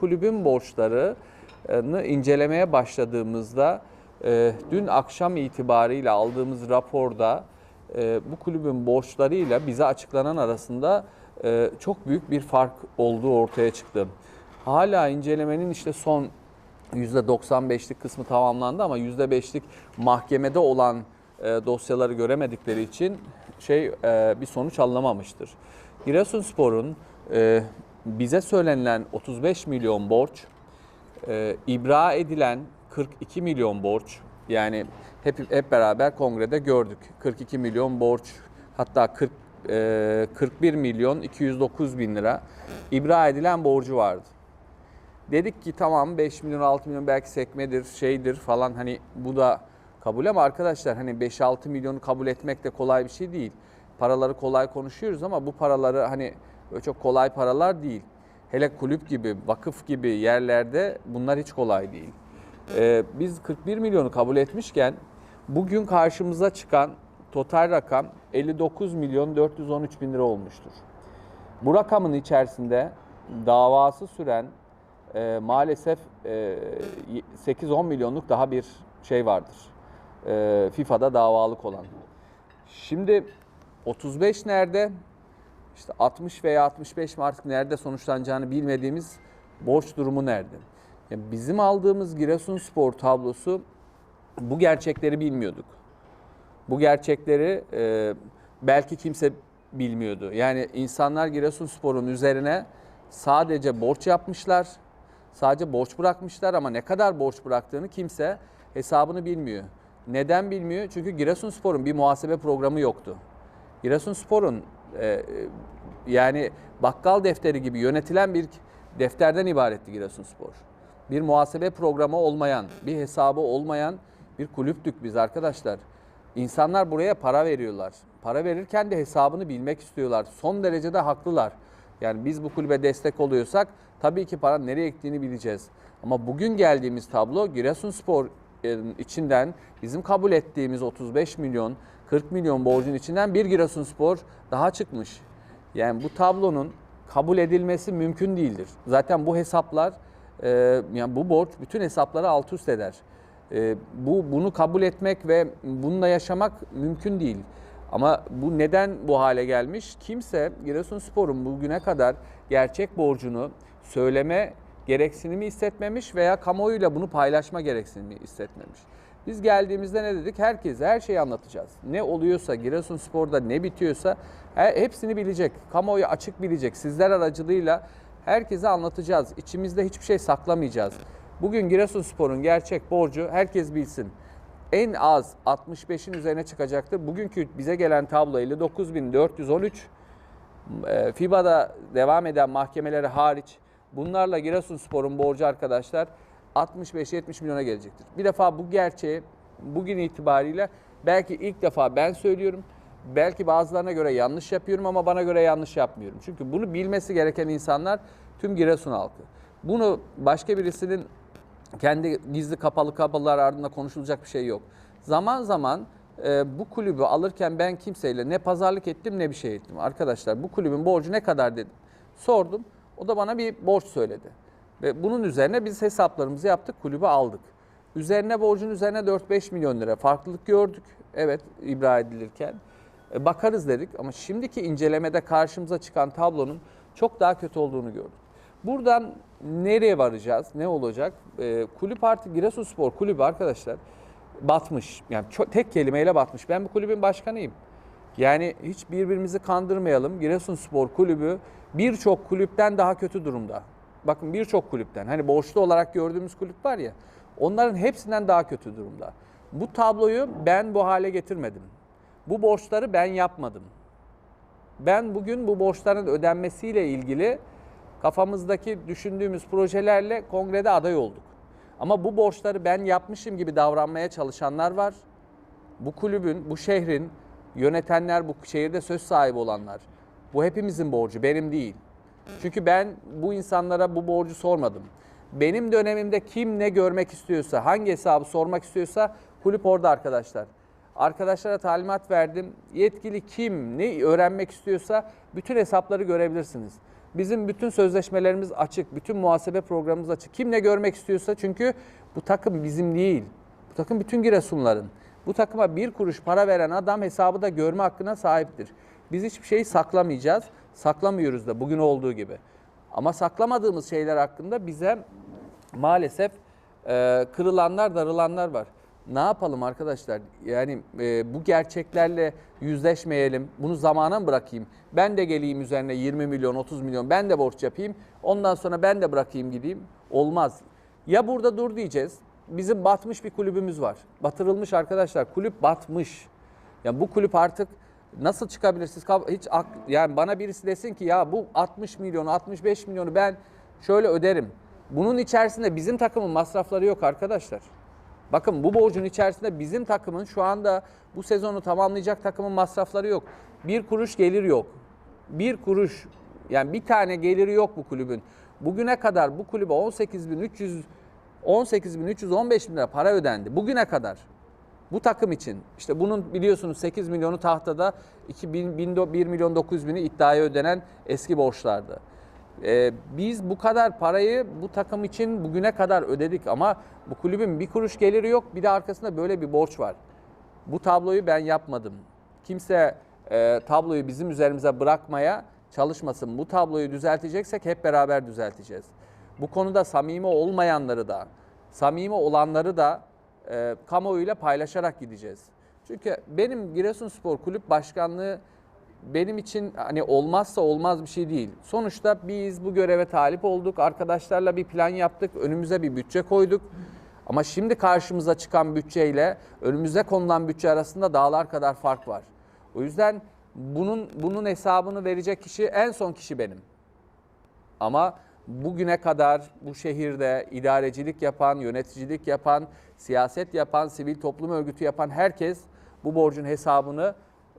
kulübün borçlarını incelemeye başladığımızda e, dün akşam itibariyle aldığımız raporda e, bu kulübün borçlarıyla bize açıklanan arasında e, çok büyük bir fark olduğu ortaya çıktı. Hala incelemenin işte son %95'lik kısmı tamamlandı ama %5'lik mahkemede olan dosyaları göremedikleri için şey bir sonuç alınamamıştır. Giresunspor'un bize söylenilen 35 milyon borç, e, ibra edilen 42 milyon borç yani hep hep beraber kongrede gördük. 42 milyon borç hatta 40 e, 41 milyon 209 bin lira ibra edilen borcu vardı. Dedik ki tamam 5 milyon 6 milyon belki sekmedir şeydir falan hani bu da kabul ama arkadaşlar hani 5-6 milyonu kabul etmek de kolay bir şey değil. Paraları kolay konuşuyoruz ama bu paraları hani böyle çok kolay paralar değil. Hele kulüp gibi, vakıf gibi yerlerde bunlar hiç kolay değil. Ee, biz 41 milyonu kabul etmişken bugün karşımıza çıkan total rakam 59 milyon 413 bin lira olmuştur. Bu rakamın içerisinde davası süren e, maalesef e, 8-10 milyonluk daha bir şey vardır. E, FIFA'da davalık olan. Şimdi 35 nerede? İşte 60 veya 65 mi artık nerede sonuçlanacağını bilmediğimiz borç durumu nerede? Yani bizim aldığımız Giresunspor tablosu bu gerçekleri bilmiyorduk. Bu gerçekleri e, belki kimse bilmiyordu. Yani insanlar Giresunspor'un üzerine sadece borç yapmışlar. Sadece borç bırakmışlar ama ne kadar borç bıraktığını kimse hesabını bilmiyor. Neden bilmiyor? Çünkü Giresunspor'un bir muhasebe programı yoktu. Giresunspor'un e, yani bakkal defteri gibi yönetilen bir defterden ibaretti Giresunspor. Bir muhasebe programı olmayan, bir hesabı olmayan bir kulüptük biz arkadaşlar. İnsanlar buraya para veriyorlar. Para verirken de hesabını bilmek istiyorlar. Son derecede haklılar. Yani biz bu kulübe destek oluyorsak tabii ki para nereye gittiğini bileceğiz. Ama bugün geldiğimiz tablo Giresunspor içinden bizim kabul ettiğimiz 35 milyon 40 milyon borcun içinden bir Giresunspor daha çıkmış. Yani bu tablonun kabul edilmesi mümkün değildir. Zaten bu hesaplar e, yani bu borç bütün hesapları alt üst eder. E, bu bunu kabul etmek ve bununla yaşamak mümkün değil. Ama bu neden bu hale gelmiş? Kimse Giresunspor'un bugüne kadar gerçek borcunu söyleme gereksinimi hissetmemiş veya kamuoyuyla bunu paylaşma gereksinimi hissetmemiş. Biz geldiğimizde ne dedik? Herkese her şeyi anlatacağız. Ne oluyorsa Giresunspor'da ne bitiyorsa hepsini bilecek. Kamuoyu açık bilecek. Sizler aracılığıyla herkese anlatacağız. İçimizde hiçbir şey saklamayacağız. Bugün Giresunspor'un gerçek borcu herkes bilsin. En az 65'in üzerine çıkacaktır. Bugünkü bize gelen tablo 59.413. E, FIBA'da devam eden mahkemeleri hariç bunlarla Giresunspor'un borcu arkadaşlar 65-70 milyona gelecektir. Bir defa bu gerçeği bugün itibariyle belki ilk defa ben söylüyorum. Belki bazılarına göre yanlış yapıyorum ama bana göre yanlış yapmıyorum. Çünkü bunu bilmesi gereken insanlar tüm Giresun halkı. Bunu başka birisinin kendi gizli kapalı kapılar ardında konuşulacak bir şey yok. Zaman zaman e, bu kulübü alırken ben kimseyle ne pazarlık ettim ne bir şey ettim. Arkadaşlar bu kulübün borcu ne kadar dedim. Sordum. O da bana bir borç söyledi. Ve bunun üzerine biz hesaplarımızı yaptık, kulübü aldık. Üzerine borcun üzerine 4-5 milyon lira farklılık gördük. Evet ibra edilirken. E, bakarız dedik ama şimdiki incelemede karşımıza çıkan tablonun çok daha kötü olduğunu gördük. Buradan nereye varacağız? Ne olacak? E, kulüp artık Giresunspor kulübü arkadaşlar batmış. Yani çok, tek kelimeyle batmış. Ben bu kulübün başkanıyım. Yani hiç birbirimizi kandırmayalım. Giresunspor kulübü birçok kulüpten daha kötü durumda. Bakın birçok kulüpten hani borçlu olarak gördüğümüz kulüp var ya onların hepsinden daha kötü durumda. Bu tabloyu ben bu hale getirmedim. Bu borçları ben yapmadım. Ben bugün bu borçların ödenmesiyle ilgili kafamızdaki düşündüğümüz projelerle kongrede aday olduk. Ama bu borçları ben yapmışım gibi davranmaya çalışanlar var. Bu kulübün, bu şehrin yönetenler, bu şehirde söz sahibi olanlar. Bu hepimizin borcu, benim değil. Çünkü ben bu insanlara bu borcu sormadım. Benim dönemimde kim ne görmek istiyorsa, hangi hesabı sormak istiyorsa kulüp orada arkadaşlar. Arkadaşlara talimat verdim. Yetkili kim ne öğrenmek istiyorsa bütün hesapları görebilirsiniz. Bizim bütün sözleşmelerimiz açık, bütün muhasebe programımız açık. Kim ne görmek istiyorsa çünkü bu takım bizim değil. Bu takım bütün Giresunların. Bu takıma bir kuruş para veren adam hesabı da görme hakkına sahiptir. Biz hiçbir şeyi saklamayacağız. Saklamıyoruz da bugün olduğu gibi. Ama saklamadığımız şeyler hakkında bize maalesef e, kırılanlar, darılanlar var. Ne yapalım arkadaşlar? Yani e, bu gerçeklerle yüzleşmeyelim. Bunu zamana mı bırakayım? Ben de geleyim üzerine 20 milyon, 30 milyon ben de borç yapayım. Ondan sonra ben de bırakayım gideyim. Olmaz. Ya burada dur diyeceğiz. Bizim batmış bir kulübümüz var. Batırılmış arkadaşlar. Kulüp batmış. Ya bu kulüp artık nasıl çıkabilir? Siz kab- hiç yani bana birisi desin ki ya bu 60 milyon, 65 milyonu ben şöyle öderim. Bunun içerisinde bizim takımın masrafları yok arkadaşlar. Bakın bu borcun içerisinde bizim takımın şu anda bu sezonu tamamlayacak takımın masrafları yok. Bir kuruş gelir yok. Bir kuruş yani bir tane geliri yok bu kulübün. Bugüne kadar bu kulübe 18.300 18.315 bin lira para ödendi. Bugüne kadar. Bu takım için. İşte bunun biliyorsunuz 8 milyonu tahtada 2 bin, bin do- 1 milyon 900 bini iddiaya ödenen eski borçlardı. Ee, biz bu kadar parayı bu takım için bugüne kadar ödedik ama bu kulübün bir kuruş geliri yok. Bir de arkasında böyle bir borç var. Bu tabloyu ben yapmadım. Kimse e, tabloyu bizim üzerimize bırakmaya çalışmasın. Bu tabloyu düzelteceksek hep beraber düzelteceğiz. Bu konuda samimi olmayanları da, samimi olanları da e, kamuoyuyla paylaşarak gideceğiz. Çünkü benim Giresunspor Kulüp Başkanlığı benim için hani olmazsa olmaz bir şey değil. Sonuçta biz bu göreve talip olduk. Arkadaşlarla bir plan yaptık. Önümüze bir bütçe koyduk. Ama şimdi karşımıza çıkan bütçeyle önümüze konulan bütçe arasında dağlar kadar fark var. O yüzden bunun bunun hesabını verecek kişi en son kişi benim. Ama bugüne kadar bu şehirde idarecilik yapan, yöneticilik yapan, siyaset yapan, sivil toplum örgütü yapan herkes bu borcun hesabını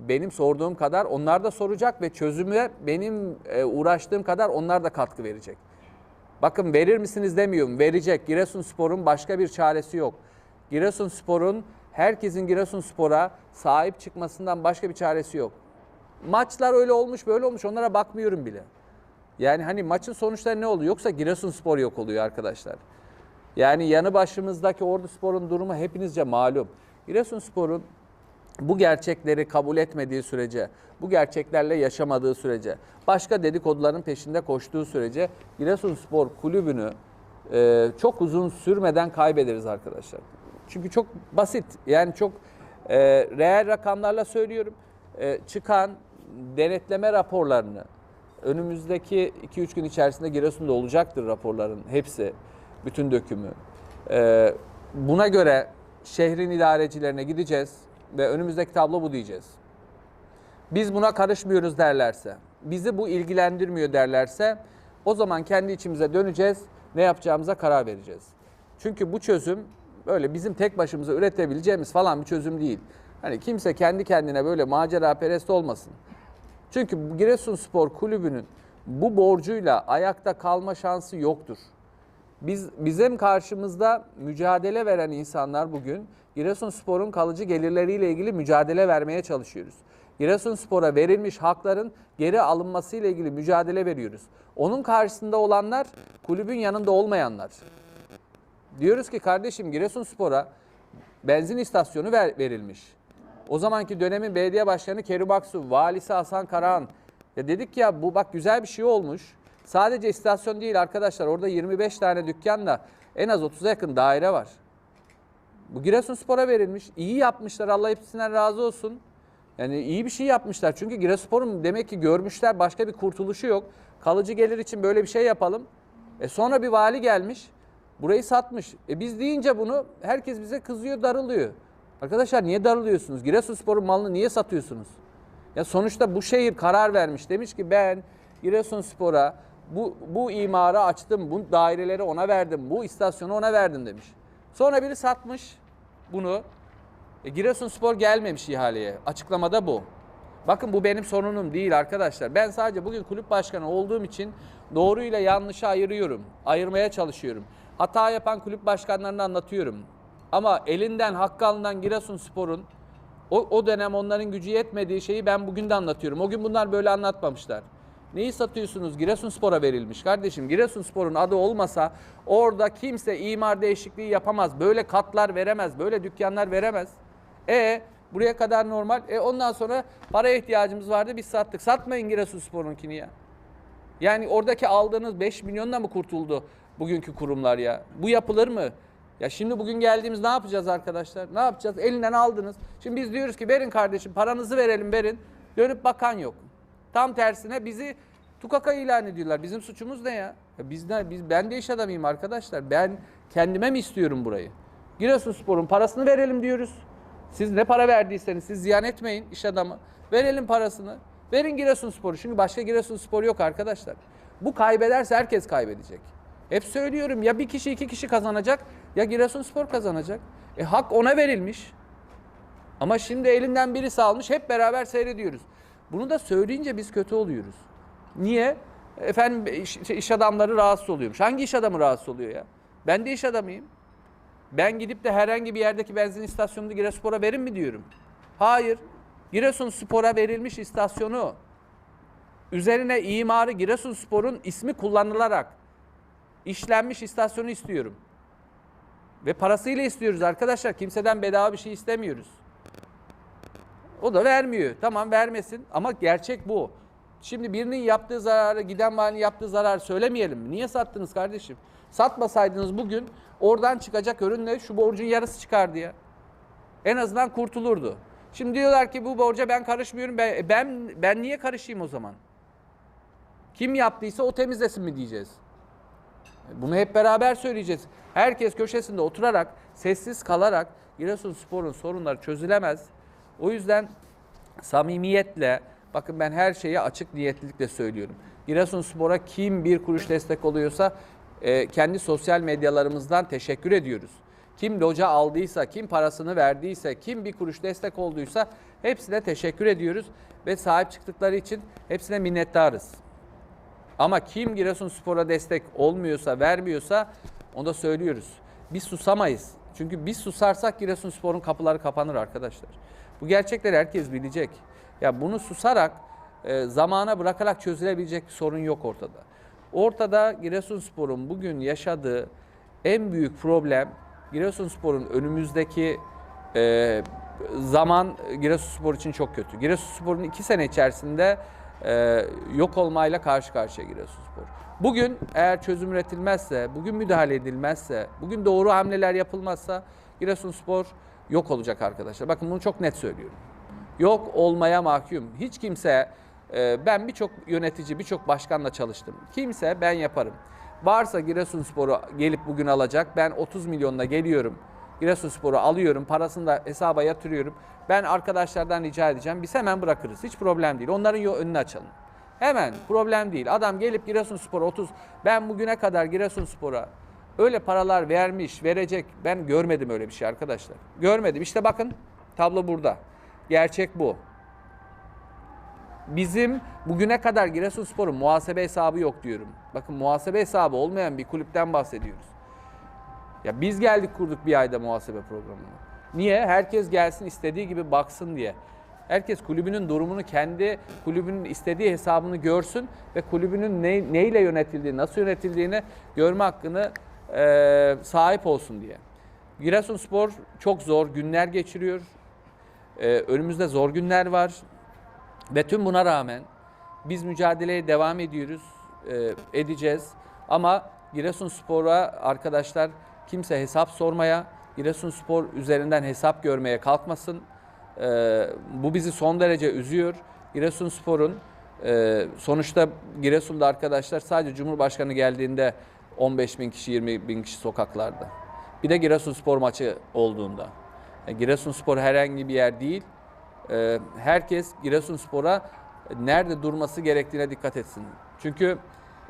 benim sorduğum kadar onlar da soracak ve çözüme benim e, uğraştığım kadar onlar da katkı verecek. Bakın verir misiniz demiyorum. Verecek. Giresunspor'un başka bir çaresi yok. Giresunspor'un herkesin Giresunspor'a sahip çıkmasından başka bir çaresi yok. Maçlar öyle olmuş böyle olmuş onlara bakmıyorum bile. Yani hani maçın sonuçları ne oluyor? Yoksa Giresunspor yok oluyor arkadaşlar. Yani yanı başımızdaki Ordu Spor'un durumu hepinizce malum. Giresunspor'un bu gerçekleri kabul etmediği sürece, bu gerçeklerle yaşamadığı sürece, başka dedikoduların peşinde koştuğu sürece Giresunspor kulübünü e, çok uzun sürmeden kaybederiz arkadaşlar. Çünkü çok basit, yani çok e, reel rakamlarla söylüyorum. E, çıkan denetleme raporlarını önümüzdeki 2-3 gün içerisinde Giresun'da olacaktır raporların hepsi, bütün dökümü. E, buna göre şehrin idarecilerine gideceğiz ve önümüzdeki tablo bu diyeceğiz. Biz buna karışmıyoruz derlerse, bizi bu ilgilendirmiyor derlerse o zaman kendi içimize döneceğiz, ne yapacağımıza karar vereceğiz. Çünkü bu çözüm böyle bizim tek başımıza üretebileceğimiz falan bir çözüm değil. Hani kimse kendi kendine böyle macera perest olmasın. Çünkü Giresunspor Kulübü'nün bu borcuyla ayakta kalma şansı yoktur. Biz bizim karşımızda mücadele veren insanlar bugün Giresunspor'un kalıcı gelirleriyle ilgili mücadele vermeye çalışıyoruz. Giresunspor'a verilmiş hakların geri alınmasıyla ilgili mücadele veriyoruz. Onun karşısında olanlar kulübün yanında olmayanlar. Diyoruz ki kardeşim Giresunspor'a benzin istasyonu ver, verilmiş. O zamanki dönemin belediye başkanı Kerim Aksu, valisi Hasan Karahan. Ya dedik ya bu bak güzel bir şey olmuş. Sadece istasyon değil arkadaşlar orada 25 tane dükkanla en az 30'a yakın daire var. Bu Giresunspor'a verilmiş. İyi yapmışlar Allah hepsinden razı olsun. Yani iyi bir şey yapmışlar. Çünkü Giresunspor'un demek ki görmüşler başka bir kurtuluşu yok. Kalıcı gelir için böyle bir şey yapalım. E sonra bir vali gelmiş. Burayı satmış. E biz deyince bunu herkes bize kızıyor, darılıyor. Arkadaşlar niye darılıyorsunuz? Giresunspor'un malını niye satıyorsunuz? Ya sonuçta bu şehir karar vermiş. Demiş ki ben Giresunspor'a bu, bu imarı açtım, bu daireleri ona verdim, bu istasyonu ona verdim demiş. Sonra biri satmış bunu. E, Giresunspor gelmemiş ihaleye. Açıklamada bu. Bakın bu benim sorunum değil arkadaşlar. Ben sadece bugün kulüp başkanı olduğum için doğruyla yanlışı ayırıyorum. Ayırmaya çalışıyorum. Hata yapan kulüp başkanlarını anlatıyorum. Ama elinden hakkı alınan Giresunspor'un o, o dönem onların gücü yetmediği şeyi ben bugün de anlatıyorum. O gün bunlar böyle anlatmamışlar. Neyi satıyorsunuz? Giresunspor'a verilmiş kardeşim. Giresunspor'un adı olmasa orada kimse imar değişikliği yapamaz. Böyle katlar veremez, böyle dükkanlar veremez. E buraya kadar normal. E ondan sonra para ihtiyacımız vardı biz sattık. Satmayın Giresunspor'unkini ya. Yani oradaki aldığınız 5 milyonla mı kurtuldu bugünkü kurumlar ya? Bu yapılır mı? Ya şimdi bugün geldiğimiz ne yapacağız arkadaşlar? Ne yapacağız? Elinden aldınız. Şimdi biz diyoruz ki verin kardeşim paranızı verelim verin. Dönüp bakan yok. Tam tersine bizi tukaka ilan ediyorlar. Bizim suçumuz ne ya? ya biz ne, biz, ben de iş adamıyım arkadaşlar. Ben kendime mi istiyorum burayı? Giresunspor'un parasını verelim diyoruz. Siz ne para verdiyseniz siz ziyan etmeyin iş adamı. Verelim parasını. Verin Giresunspor'u. Çünkü başka Giresunspor yok arkadaşlar. Bu kaybederse herkes kaybedecek. Hep söylüyorum ya bir kişi iki kişi kazanacak ya Giresunspor kazanacak. E hak ona verilmiş. Ama şimdi elinden birisi almış hep beraber seyrediyoruz. Bunu da söyleyince biz kötü oluyoruz. Niye? Efendim iş, iş adamları rahatsız oluyormuş. Hangi iş adamı rahatsız oluyor ya? Ben de iş adamıyım. Ben gidip de herhangi bir yerdeki benzin istasyonunu Giresunspor'a verin mi diyorum. Hayır. Giresunspor'a verilmiş istasyonu üzerine imarı Giresunspor'un ismi kullanılarak işlenmiş istasyonu istiyorum. Ve parasıyla istiyoruz arkadaşlar. Kimseden bedava bir şey istemiyoruz. O da vermiyor. Tamam vermesin ama gerçek bu. Şimdi birinin yaptığı zararı, giden valinin yaptığı zararı söylemeyelim? Niye sattınız kardeşim? Satmasaydınız bugün oradan çıkacak ürünle şu borcun yarısı çıkardı ya. En azından kurtulurdu. Şimdi diyorlar ki bu borca ben karışmıyorum. Ben, ben, ben niye karışayım o zaman? Kim yaptıysa o temizlesin mi diyeceğiz? Bunu hep beraber söyleyeceğiz. Herkes köşesinde oturarak, sessiz kalarak Giresunspor'un sorunları çözülemez. O yüzden samimiyetle, bakın ben her şeye açık niyetlilikle söylüyorum. Giresunspor'a kim bir kuruş destek oluyorsa e, kendi sosyal medyalarımızdan teşekkür ediyoruz. Kim loca aldıysa, kim parasını verdiyse, kim bir kuruş destek olduysa hepsine teşekkür ediyoruz ve sahip çıktıkları için hepsine minnettarız. Ama kim Giresunspor'a destek olmuyorsa, vermiyorsa onu da söylüyoruz. Biz susamayız. Çünkü biz susarsak Giresunspor'un kapıları kapanır arkadaşlar. Bu gerçekleri herkes bilecek. Ya bunu susarak, e, zamana bırakarak çözülebilecek bir sorun yok ortada. Ortada Giresunspor'un bugün yaşadığı en büyük problem Giresunspor'un önümüzdeki e, zaman Giresunspor için çok kötü. Giresunspor'un iki sene içerisinde e, yok olmayla karşı karşıya Giresunspor. Bugün eğer çözüm üretilmezse, bugün müdahale edilmezse, bugün doğru hamleler yapılmazsa Giresunspor yok olacak arkadaşlar. Bakın bunu çok net söylüyorum. Yok olmaya mahkum. Hiç kimse, e, ben birçok yönetici, birçok başkanla çalıştım. Kimse ben yaparım. Varsa Giresunspor'u gelip bugün alacak, ben 30 milyonla geliyorum. Giresunspor'u alıyorum, parasını da hesaba yatırıyorum. Ben arkadaşlardan rica edeceğim. Biz hemen bırakırız. Hiç problem değil. Onların önünü açalım. Hemen problem değil. Adam gelip Giresunspor'a 30 ben bugüne kadar Giresunspor'a öyle paralar vermiş, verecek ben görmedim öyle bir şey arkadaşlar. Görmedim. İşte bakın tablo burada. Gerçek bu. Bizim bugüne kadar Giresunspor'un muhasebe hesabı yok diyorum. Bakın muhasebe hesabı olmayan bir kulüpten bahsediyoruz. Ya biz geldik kurduk bir ayda muhasebe programını. Niye? Herkes gelsin istediği gibi baksın diye. Herkes kulübünün durumunu kendi kulübünün istediği hesabını görsün ve kulübünün ne, neyle yönetildiğini, nasıl yönetildiğini görme hakkını e, sahip olsun diye. Giresunspor çok zor günler geçiriyor. E, önümüzde zor günler var. Ve tüm buna rağmen biz mücadeleye devam ediyoruz, e, edeceğiz. Ama Giresunspor'a arkadaşlar kimse hesap sormaya, Giresunspor üzerinden hesap görmeye kalkmasın. E, bu bizi son derece üzüyor. Giresunspor'un e, sonuçta Giresun'da arkadaşlar sadece Cumhurbaşkanı geldiğinde 15 bin kişi, 20 bin kişi sokaklarda. Bir de Giresunspor maçı olduğunda. E, Giresunspor herhangi bir yer değil. Ee, herkes Giresunspor'a nerede durması gerektiğine dikkat etsin. Çünkü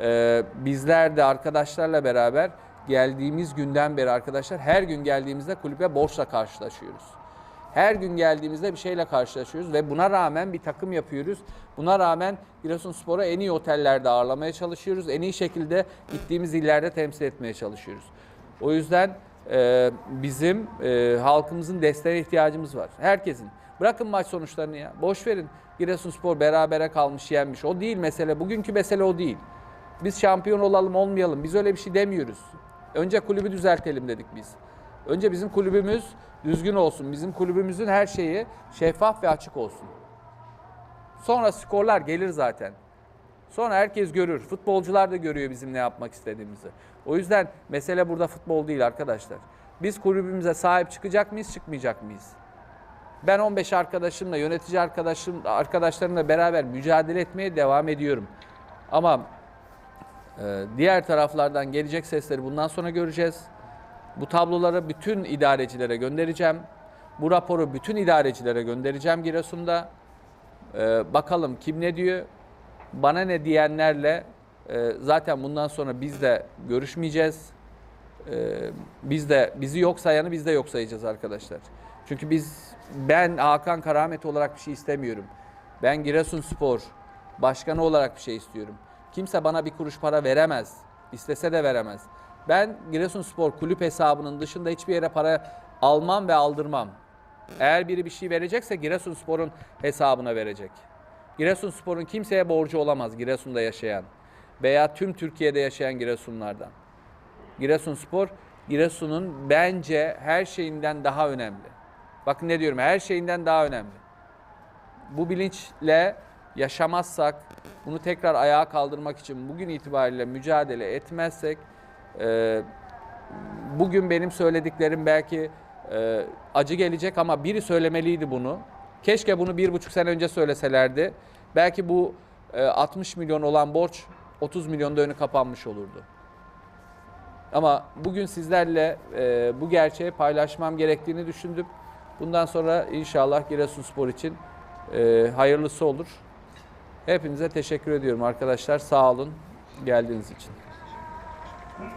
e, bizler de arkadaşlarla beraber geldiğimiz günden beri arkadaşlar her gün geldiğimizde kulübe borçla karşılaşıyoruz. Her gün geldiğimizde bir şeyle karşılaşıyoruz ve buna rağmen bir takım yapıyoruz. Buna rağmen Giresunspor'u en iyi otellerde ağırlamaya çalışıyoruz. En iyi şekilde gittiğimiz illerde temsil etmeye çalışıyoruz. O yüzden e, bizim e, halkımızın desteğine ihtiyacımız var. Herkesin. Bırakın maç sonuçlarını ya. Boş verin. Giresunspor berabere kalmış, yenmiş. O değil mesele. Bugünkü mesele o değil. Biz şampiyon olalım, olmayalım. Biz öyle bir şey demiyoruz. Önce kulübü düzeltelim dedik biz. Önce bizim kulübümüz düzgün olsun. Bizim kulübümüzün her şeyi şeffaf ve açık olsun. Sonra skorlar gelir zaten. Sonra herkes görür. Futbolcular da görüyor bizim ne yapmak istediğimizi. O yüzden mesele burada futbol değil arkadaşlar. Biz kulübümüze sahip çıkacak mıyız, çıkmayacak mıyız? Ben 15 arkadaşımla, yönetici arkadaşım, arkadaşlarımla beraber mücadele etmeye devam ediyorum. Ama diğer taraflardan gelecek sesleri bundan sonra göreceğiz. Bu tabloları bütün idarecilere göndereceğim. Bu raporu bütün idarecilere göndereceğim Giresun'da. Ee, bakalım kim ne diyor? Bana ne diyenlerle e, zaten bundan sonra biz de görüşmeyeceğiz. Ee, biz de bizi yok sayanı biz de yok sayacağız arkadaşlar. Çünkü biz ben Hakan Karamet olarak bir şey istemiyorum. Ben Giresunspor başkanı olarak bir şey istiyorum. Kimse bana bir kuruş para veremez. İstese de veremez. Ben Giresunspor kulüp hesabının dışında hiçbir yere para almam ve aldırmam. Eğer biri bir şey verecekse Giresunspor'un hesabına verecek. Giresunspor'un kimseye borcu olamaz Giresun'da yaşayan veya tüm Türkiye'de yaşayan Giresunlardan. Giresunspor, Giresun'un bence her şeyinden daha önemli. Bakın ne diyorum, her şeyinden daha önemli. Bu bilinçle yaşamazsak, bunu tekrar ayağa kaldırmak için bugün itibariyle mücadele etmezsek, e, bugün benim söylediklerim belki e, acı gelecek ama biri söylemeliydi bunu. Keşke bunu bir buçuk sene önce söyleselerdi. Belki bu e, 60 milyon olan borç 30 milyonda önü kapanmış olurdu. Ama bugün sizlerle e, bu gerçeği paylaşmam gerektiğini düşündüm. Bundan sonra inşallah Giresunspor için e, hayırlısı olur. Hepinize teşekkür ediyorum arkadaşlar. Sağ olun geldiğiniz için.